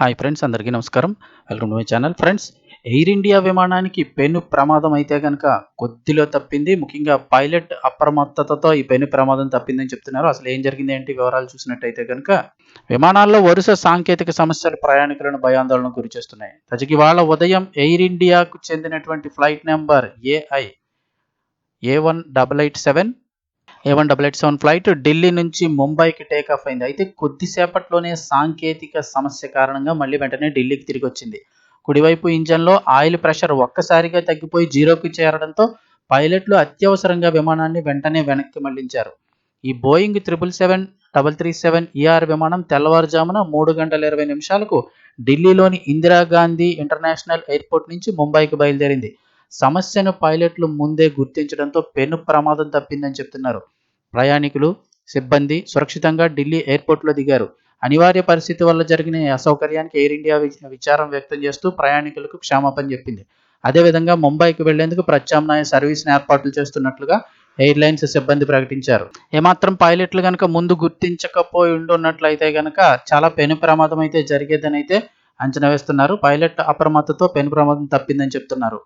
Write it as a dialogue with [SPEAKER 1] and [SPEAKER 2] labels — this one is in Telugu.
[SPEAKER 1] హాయ్ ఫ్రెండ్స్ అందరికీ నమస్కారం. Welcome to my channel. Friends Air India విమానానికి పెను ప్రమాదం అయితే కనుక కొద్దిలో తప్పింది. ముఖ్యంగా పైలట్ అప్రమత్తతతో ఈ పెను ప్రమాదం తప్పిందని చెప్తున్నారు. అసలు ఏం జరిగింది ఏంటి వివరాలు చూసినట్టయితే కనుక విమానాల్లో వరుస సాంకేతిక సమస్యలు ప్రయాణికులను భయాందోళనకు గురి చేస్తున్నాయి. వాళ్ళ ఉదయం ఎయిర్ ఇండియాకు చెందినటువంటి flight number AI A one double eight seven A one double eight seven flight Delhi నుంచి ముంబైకి టేక్ ఆఫ్ అయింది. అయితే కొద్దిసేపట్లోనే సాంకేతిక సమస్య కారణంగా మళ్ళీ వెంటనే ఢిల్లీకి తిరిగి వచ్చింది. కుడివైపు ఇంజన్లో ఆయిల్ ప్రెషర్ ఒక్కసారిగా తగ్గిపోయి జీరోకి చేరడంతో పైలట్లు అత్యవసరంగా విమానాన్ని వెంటనే వెనక్కి మళ్ళించారు. ఈ Boeing triple seven double three seven ER విమానం తెల్లవారుజామున మూడు గంటల ఇరవై నిమిషాలకు ఢిల్లీలోని ఇందిరాగాంధీ ఇంటర్నేషనల్ ఎయిర్పోర్ట్ నుంచి ముంబైకి బయలుదేరింది. సమస్యను పైలట్లు ముందే గుర్తించడంతో పెను ప్రమాదం తప్పిందని చెప్తున్నారు. ప్రయాణికులు సిబ్బంది సురక్షితంగా ఢిల్లీ ఎయిర్పోర్ట్లో దిగారు. అనివార్య పరిస్థితి వల్ల జరిగిన అసౌకర్యానికి ఎయిర్ ఇండియా విచారం వ్యక్తం చేస్తూ ప్రయాణికులకు క్షమాపణ చెప్పింది. అదేవిధంగా ముంబైకి వెళ్ళేందుకు ప్రత్యామ్నాయ సర్వీస్ని ఏర్పాట్లు చేస్తున్నట్లుగా ఎయిర్లైన్స్ సిబ్బంది ప్రకటించారు. ఏమాత్రం పైలట్లు కనుక ముందు గుర్తించకపోయి ఉండున్నట్లయితే కనుక చాలా పెను ప్రమాదం అయితే జరిగేదని అయితే అంచనా వేస్తున్నారు. పైలట్ అప్రమత్తతో పెను ప్రమాదం తప్పిందని చెప్తున్నారు.